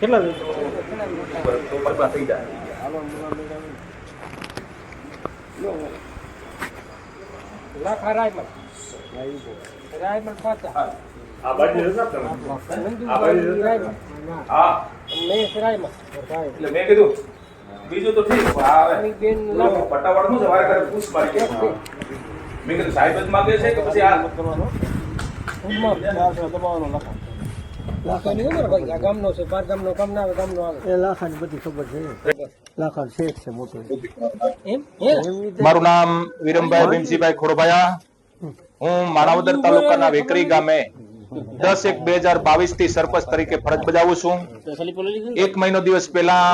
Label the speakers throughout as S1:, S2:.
S1: કેટલા
S2: લાખા રાયમલ. રાયમલ પાછા.
S3: આ બાજુ આ બાજુ હા.
S2: મેં રાયમલ.
S3: એટલે મેં કીધું બીજું તો ઠીક.
S2: બેન
S3: પટ્ટાવાળો શું છે ઘરે પૂછ મારી મેં કીધું સાહેબ જ માગે છે કે પછી આ
S2: લાખાની ઉંમર ભાઈ આ ગામનો છે બાર ગામનો ગામ ના આવે ગામનો આવે.
S1: એ લાખાની બધી ખબર છે લાખા શેઠ છે મોટો
S2: એમ?
S4: મારું નામ વિરમભાઈ ભીમજીભાઈ ખોડભાયા હું માણાવદર તાલુકાના વેકરી ગામે દસ એક બે હજાર બાવીસથી સરપંચ તરીકે ફરજ બજાવું છું. એક મહિનો દિવસ પહેલા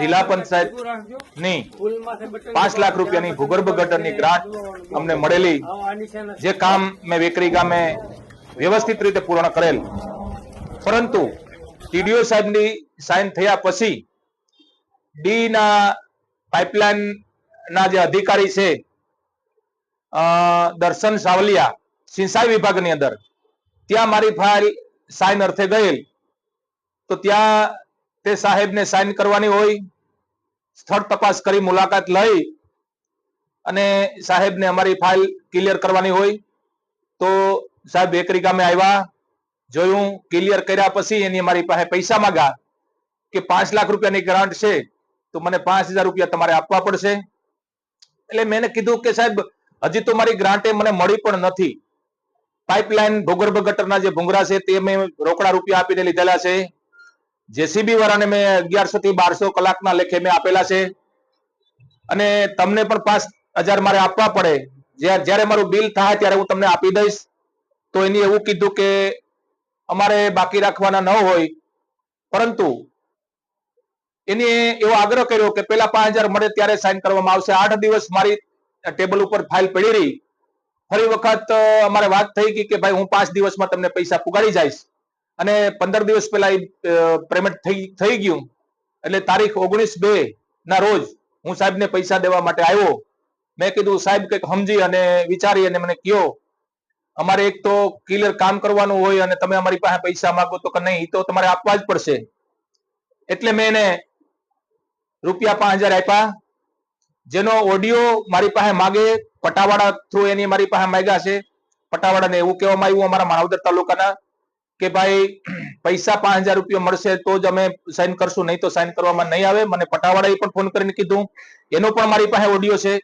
S4: જિલ્લા પંચાયતની પાંચ લાખ રૂપિયાની ભૂગર્ભ ગટરની ગ્રાન્ટ અમને મળેલી. જે કામ મેં વેકરી ગામે વ્યવસ્થિત રીતે પૂર્ણ કરેલ. પરંતુ ટીડીઓ સાહેબની સાઇન થયા પછી ડી ના પાઇપલાઇન ના જે અધિકારી છે દર્શન સાવલિયા સિંચાઈ વિભાગની અંદર, ત્યાં મારી ફાઇલ સાઇન અર્થે ગયેલ. તો ત્યાં તે સાહેબને સાઇન કરવાની હોય, સ્થળ તપાસ કરી મુલાકાત લઈ અને સાહેબને અમારી ફાઇલ ક્લિયર કરવાની હોય. તો સાહેબ બેકરી ગામે આવ્યા જોયું ક્લિયર કર્યા પછી એની મારી પાસે પૈસા માંગા કે પાંચ લાખ રૂપિયાની ગ્રાન્ટ છે, તો મને પાંચ હજાર રૂપિયા તમારે આપવા પડશે. એટલે મેં કીધું કે સાહેબ, હજી તો મારી ગ્રાન્ટે મને મળી પણ નથી. પાઇપલાઇન ભૂગર્ભ ગટરના જે ભૂંગરા છે તે મેં રોકડા રૂપિયા આપીને લીધેલા છે. જેસીબી વાળાને મેં અગિયારસો થી બારસો કલાકના લેખે મેં આપેલા છે. અને તમને પણ પાંચ હજાર મારે આપવા પડે. જ્યારે જ્યારે મારું બિલ થાય ત્યારે હું તમને આપી દઈશ. તો એની એવું કીધું કે અમારે બાકી રાખવાના ન હોય, પરંતુ એને એવો આગ્રહ કર્યો કે પેલા પાંચ હજાર મળે ત્યારે સાઇન કરવામાં આવશે. આઠ દિવસ મારી ટેબલ ઉપર ફાઇલ પડી રહી. ફરી વખત અમારે વાત થઈ ગઈ કે ભાઈ હું પાંચ દિવસમાં તમને પૈસા પુગાડી જઈશ. અને પંદર દિવસ પહેલા પેમેન્ટ થઈ થઈ ગયું. એટલે તારીખ ઓગણીસ બે ના રોજ હું સાહેબને પૈસા દેવા માટે આવ્યો. મેં કીધું, સાહેબ, કંઈક સમજી અને વિચારી અને મને કયો અમારે એક તો ક્લિયર કામ કરવાનું હોય અને તમે અમારી પાસે પૈસા માંગો તો કે નહીં તો તમારે આપવા જ પડશે. એટલે મેં એને રૂપિયા પાંચ હજાર આપ્યા. જેનો ઓડિયો મારી પાસે માગે, પટાવાડા થ્રુ એની મારી પાસે માંગ્યા છે. પટાવાડાને એવું કહેવામાં આવ્યું અમારા માણાવદર તાલુકાના કે ભાઈ, પૈસા પાંચ હજાર રૂપિયા મળશે તો જ અમે સાઈન કરશું, નહીં તો સાઇન કરવામાં નહીં આવે. મને પટાવાળાએ પણ ફોન કરીને કીધું. એનો પણ મારી પાસે ઓડિયો છે.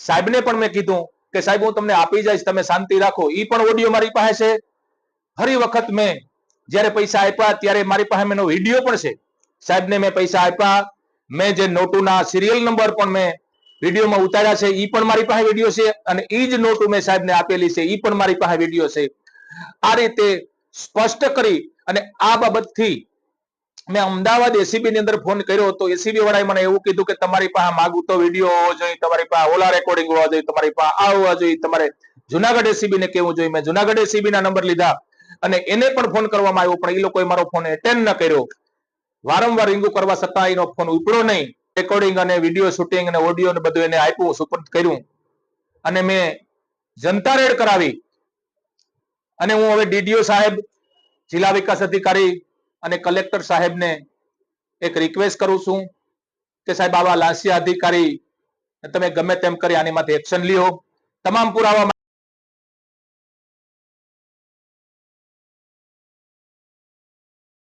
S4: સાહેબને પણ મેં કીધું. કે સાહેબ, હું તમને આપી જઈશ, તમે શાંતિ રાખો. એ પણ ઓડિયો મારી પાસે છે. ફરી વખત મેં જ્યારે પૈસા આપ્યા, ત્યારે મારી પાસે મેનો વીડિયો પણ છે. સાહેબને મેં પૈસા આપ્યા. મેં જે નોટોના સિરિયલ નંબર પણ મેં વિડીયોમાં ઉતાર્યા છે એ પણ મારી પાસે વીડિયો છે અને એ જ નોટો મેં સાહેબને આપેલી છે એ પણ મારી પાસે વીડિયો છે. આ રીતે સ્પષ્ટ કરી અને આ બાબતથી મેં અમદાવાદ એસીબી ની અંદર ફોન કર્યો તો એસીબી વાળાએ મને એવું કીધું કે તમારી પાસે માગું તો વીડિયો હોવો જોઈએ, તમારી પાસે ઓલા રેકોર્ડિંગ હોવા જોઈએ, તમારી પાસે આ હોવા જોઈએ, તમારે જુનાગઢ એસીબી ને કેવું જોઈએ. મેં જુનાગઢ એસીબી ના નંબર લીધા અને એને પણ ફોન કરવામાં આવ્યો, પણ એ લોકોએ મારો ફોન એટેન્ડ ન કર્યો. વારંવાર રિંગુ કરવા છતાં એનો ફોન ઉપડ્યો નહીં. રેકોર્ડિંગ અને વીડિયો શૂટિંગ અને ઓડિયો ને બધું એને આપ્યું સુપરત કર્યું. અને મેં જનતા રેડ કરાવી. અને હું હવે ડીડીઓ સાહેબ, જિલ્લા વિકાસ અધિકારી અને કલેક્ટર સાહેબને એક રિક્વેસ્ટ કરું છું કે સાહેબ, આવા લાંસિયા અધિકારી તમે ગમે તેમ કરી આની માથે એક્શન લ્યો. તમામ પુરાવા